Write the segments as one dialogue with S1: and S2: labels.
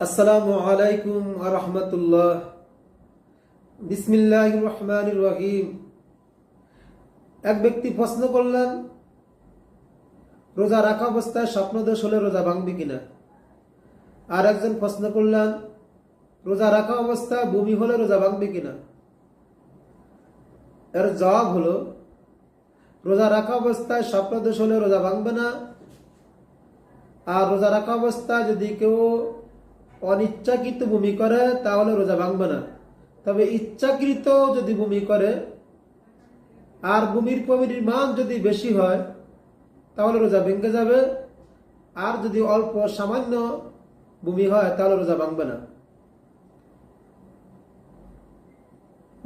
S1: আসসালামু আলাইকুম রহমতুল্লাহ। বিসমিল্লাহ রহমান রহিম। এক ব্যক্তি প্রশ্ন করলেন, রোজা রাখা অবস্থায় স্বপ্নদোষ হলে রোজা ভাঙবে কিনা? আর একজন প্রশ্ন করলেন, রোজা রাখা অবস্থায় বমি হলে রোজা ভাঙবে কিনা? এর জবাব হলো, রোজা রাখা অবস্থায় স্বপ্নদোষ হলে রোজা ভাঙবে না। আর রোজা রাখা অবস্থায় যদি কেউ অনিচ্ছাকৃত ভূমি করে, তাহলে রোজা ভাঙবে না। তবে ইচ্ছাকৃত যদি ভূমি করে, আর ভূমির পরিমাণ যদি বেশি হয়, তাহলে রোজা ভেঙে যাবে। আর যদি অল্প সামান্য ভূমি হয়, তাহলে রোজা ভাঙবে না।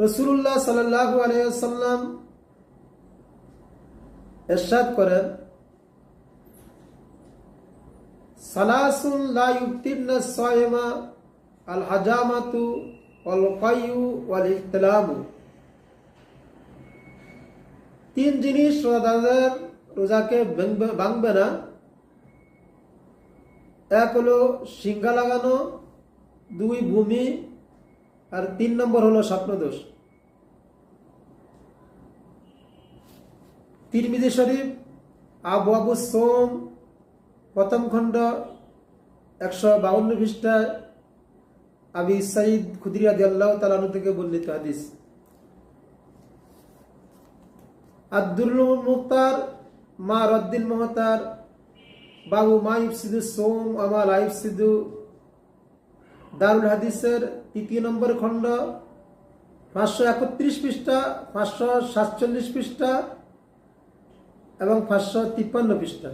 S1: রসুল্লাহ সাল্লাহু আলাইসাল্লাম এরশাদ করেন সালাসুন লা ইউক্তিরনা সায়মা আল হাজামাতু ওয়াল কাইয়ু ওয়াল ইহতিলামু তিন জিনিস রোজাদার রোজাকে ভাঙবে- না। এক হলো সিংহা লাগানো, দুই ভূমি, আর তিন নম্বর হলো স্বপ্নদোষ। তিরমিজি শরীফ, আবু আবু সোম প্রথম খণ্ড একশো বাউন্ন পৃষ্ঠায় আবি সাইদ খুদিরিয়া দিয়াল্লাহ তালানু থেকে বর্ণিত হাদিস। আব্দুল মুক্তার মা রদ্দিন মহতার বাবু মা ইফসিদু সোম আমাল আইফসিদু দারুল হাদিসের তৃতীয় নম্বর খণ্ড পাঁচশো একত্রিশ পৃষ্ঠা, পাঁচশো সাতচল্লিশ পৃষ্ঠা এবং পাঁচশো তিপ্পান্ন পৃষ্ঠা।